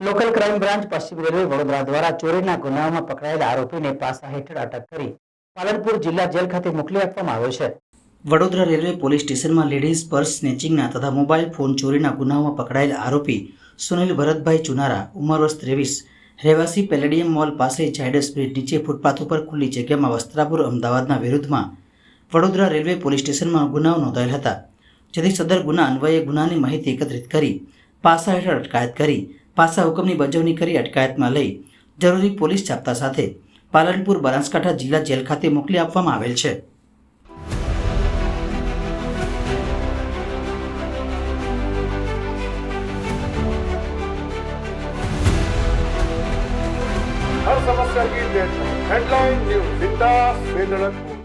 Local crime branch પશ્ચિમ railway Vadodara દ્વારા ચોરીના ગુનામાં પકડાયેલા આરોપીને પાસા હેઠળ અટક કરી પાલનપુર જિલ્લા જેલ ખાતે મોકલી આપવામાં આવ્યો છે. વડોદરા રેલવે પોલીસ સ્ટેશનમાં લેડીઝ પર્સ સ્નેચિંગના તથા મોબાઈલ ફોન ચોરીના ગુનામાં પકડાયેલા આરોપી સુનિલ ભરતભાઈ ચુનારા, ઉંમર વર્ષ ત્રેવીસ, રહેવાસી પેલેડિયમ મોલ પાસે ઝાયડસ બ્રિજ નીચે ફૂટપાથ ઉપર ખુલ્લી જગ્યામાં વસ્ત્રાપુર અમદાવાદના વિરુદ્ધમાં વડોદરા રેલવે પોલીસ સ્ટેશનમાં ગુનાઓ નોંધાયેલ હતા. જેથી સદર ગુના અન્વયે ગુનાની માહિતી એકત્રિત કરી, પાસા હેઠળ અટકાયત કરી, પાસા હુકમની બજવણી કરી અટકાયતમાં લઈ જરૂરી પોલીસ જાપ્તા સાથે પાલનપુર બનાસકાંઠા જિલ્લા જેલ ખાતે મોકલી આપવામાં આવેલ છે. હેડલાઇન ન્યૂઝ વિકાસ